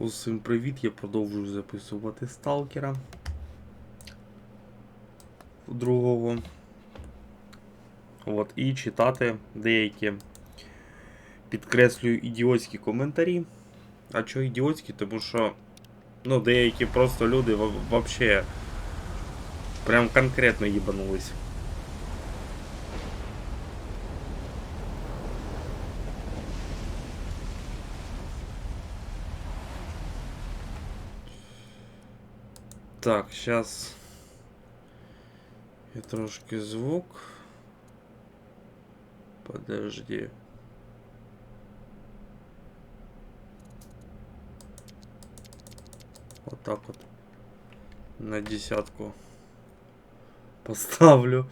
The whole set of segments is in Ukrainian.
Усім привіт, я продовжую записувати сталкера другого. От, і читати деякі підкреслюю ідіотські коментарі. А чого ідіотські? Тому що ну, деякі просто люди в- вообще прям конкретно їбанулись. Так, сейчас я трошки звук. Подожди. Вот так вот. На десятку поставлю.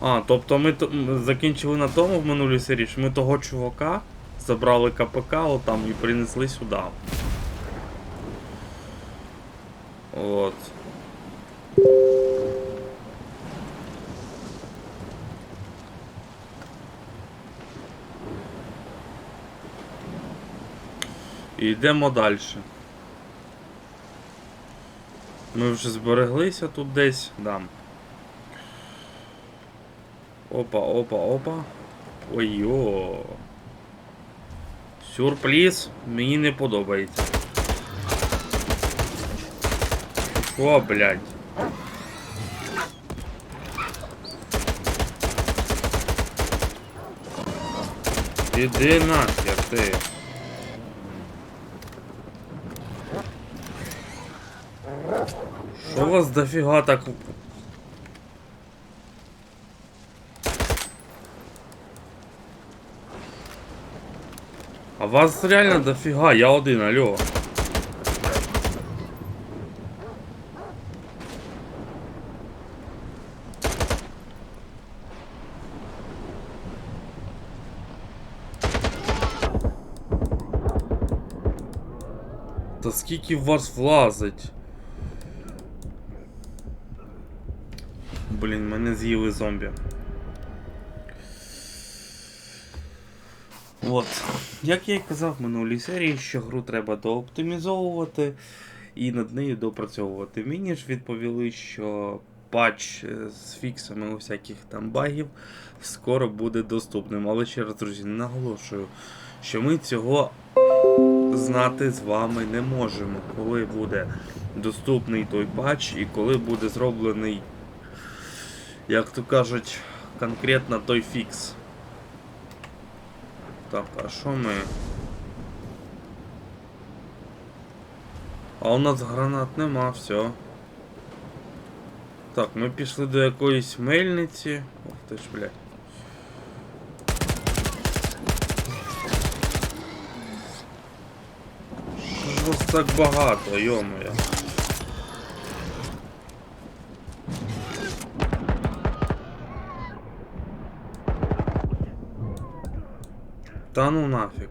А, тобто ми, закінчили на тому в минулій серії, що ми того чувака забрали КПК отам і принесли сюди. От. І йдемо далі. Ми вже збереглися тут десь. Да. Опа, опа, опа. Ой-йо. Сюрприз мені не подобається. О, блядь. Іди нахер ти. Що вас дофіга так А вас реально дофига, я один, алло. Та скільки в вас влазить? Блін, мене з'їли зомбі. От. Як я і казав в минулій серії, що гру треба дооптимізовувати і над нею допрацьовувати. Мені ж відповіли, що патч е, з фіксами усяких там багів скоро буде доступним. Але ще раз, друзі, наголошую, що ми цього знати з вами не можемо, коли буде доступний той патч і коли буде зроблений, як то кажуть, конкретно той фікс. Так, а що ми? А у нас гранат нема, все. Так, ми пішли до якоїсь мельниці. Ох ти ж, блядь. Що вас так багато, йомоя. Та ну нафіг.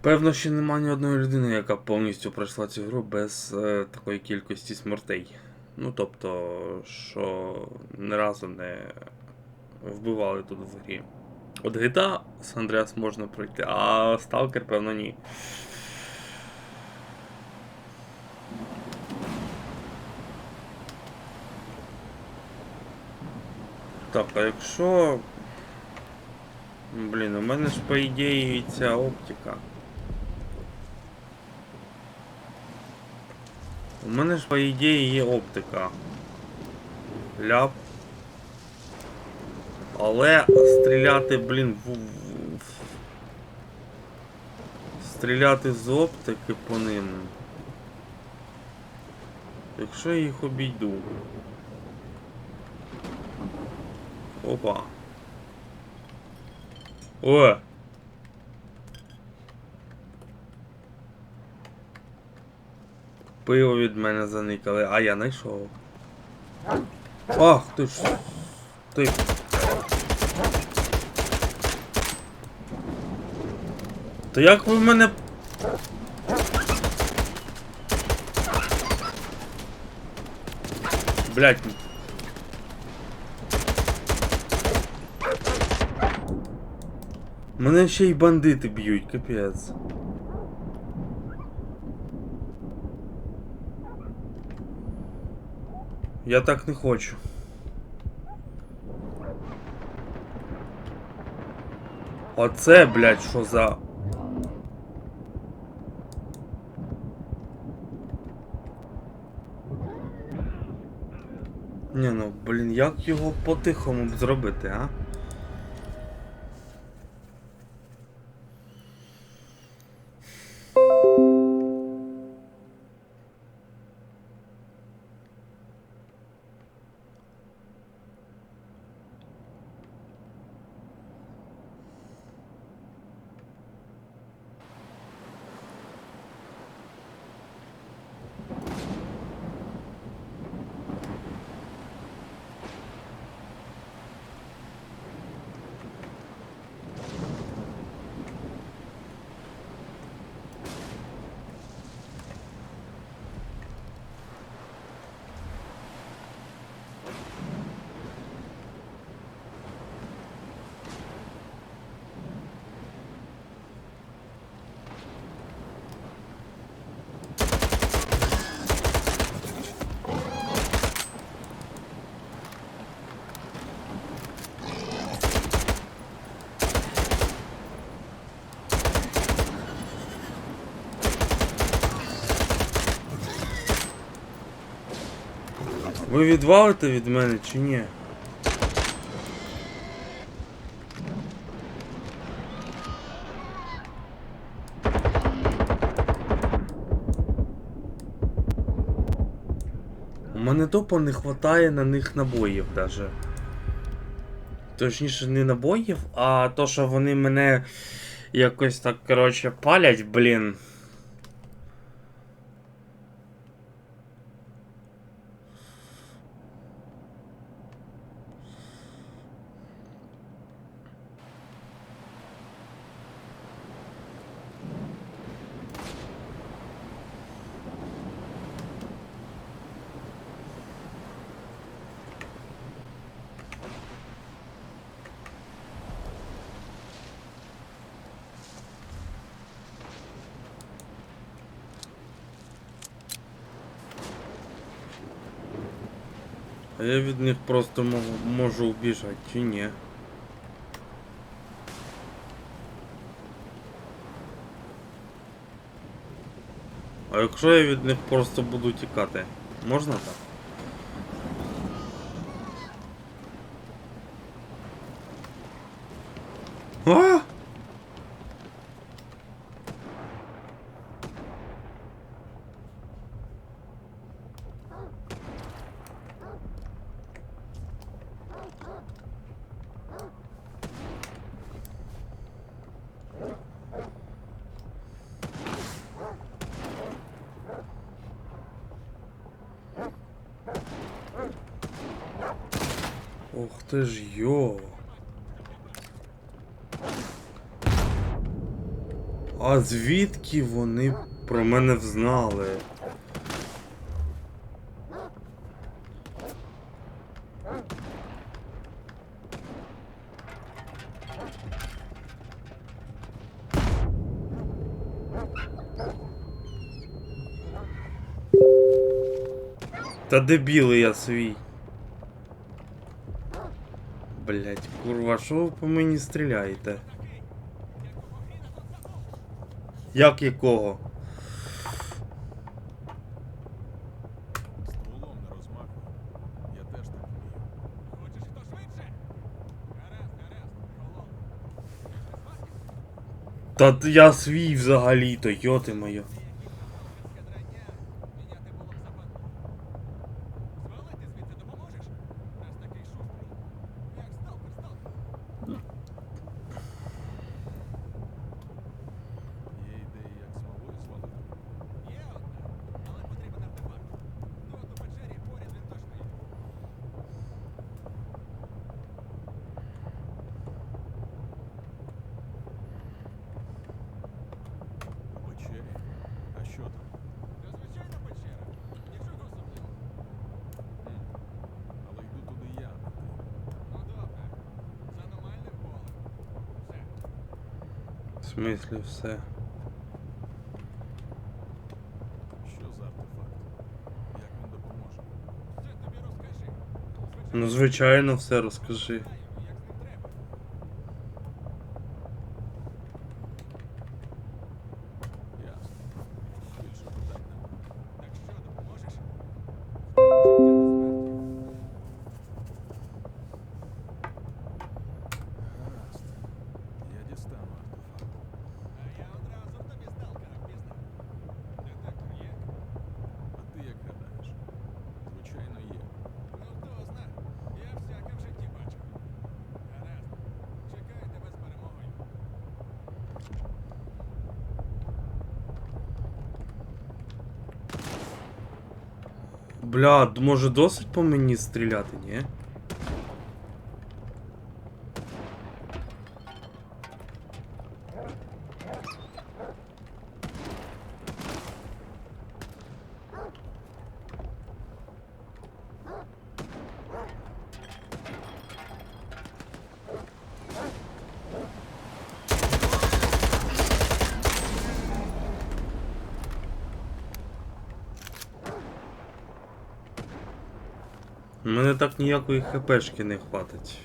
Певно, ще нема ні одної людини, яка повністю пройшла цю гру без е, такої кількості смертей. Ну тобто, що ні разу не вбивали тут в грі. От GTA з Андреас можна пройти, а Сталкер, певно, ні. Так, а якщо. Блін, у мене ж по ідеї ця оптика. У мене ж по ідеї є оптика. Ляп. Але стріляти, блін, в- Стріляти з оптики по ним. Якщо я їх обійду. Опа. О! Пиво від мене заникали, а я знайшов. Ах, ти ж. Ти. То як ви мене. Блять. Мене ще й бандити б'ють, капець. Я так не хочу. Оце, блядь, що за. Ні, ну, блін, як його по-тихому зробити, а? Ви відвалите від мене чи ні? У мене тупо не хватає на них набоїв даже. Точніше, не набоїв, а то, що вони мене якось так, коротше, палять, блін. Я від них просто можу убіжати, чи ні? А якщо я від них просто буду тікати, можна так? А! Ох ти ж йо. А звідки вони про мене взнали? Та дебіли я свій. Блять, курва, що ви по мені стріляєте? Як якого? Стволом не розмахуй. Я теж так вмію. Хочеш і то швидше? Гаразд, гаразд, холодно. Та я свій взагалі-то, йоти моє. Кадрання міняти було б западло. Звалити звідси допоможеш? Раз такий шустрий. Як сталкер, сталкер. Є ідеї, як смолою звалити. Є одна, але потрібен артефакт. Ну, от у печері поряд він точно є. У печері. Смислі все. Що за артефакт? Як він допоможе? Ну, звичайно, все розкажи. Знаю, як з ним треба. Ясно. Більше питань нема. Так що, допоможеш? Життя та смерть. Гаразд. Я дістану артефакт. А я одразу в тобі сталкера впізнав. Детектор є? А ти як гадаєш? Звичайно, є. Ну хто зна. Я всяке в житті бачив. Гаразд. Чекаю тебе з перемогою. Бля, може досить по мені стріляти, ні? Мене так ніякої хпшки не хватить.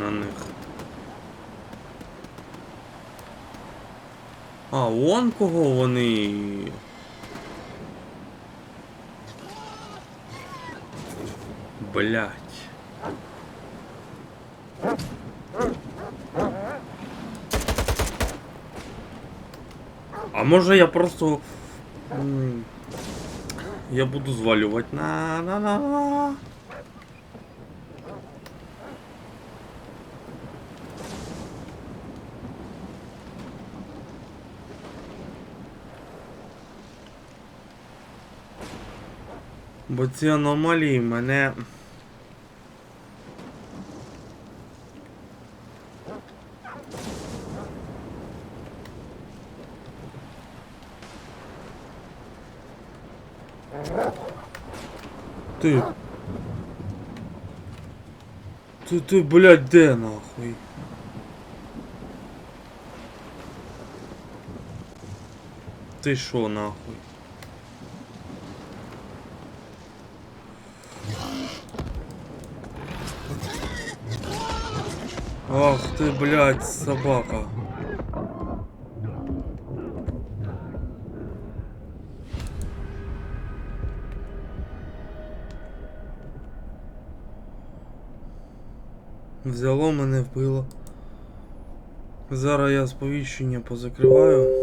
На них. А, вон кого вони. Блять. А може я просто. Я буду звалювати на на на на. Бо ці аномалії мене. Ти. Ти, ти, блядь, де нахуй? Ти шо нахуй? Ах ты, блядь, собака. Взяло мене вбило. Зараз я сповіщення позакриваю.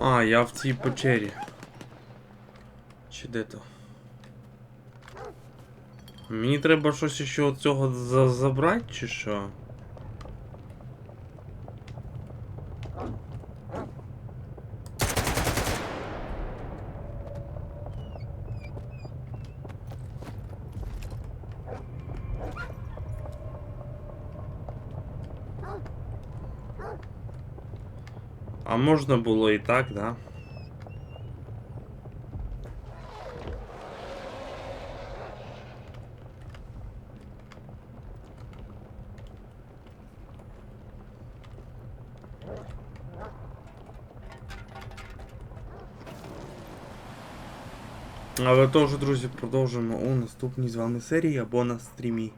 А, я в цій печері. Чи де то? Мені треба щось ще от цього забрати, чи що? А можна було і так, да? Але теж, друзі, продовжимо у наступній з вами серії або на стрімі.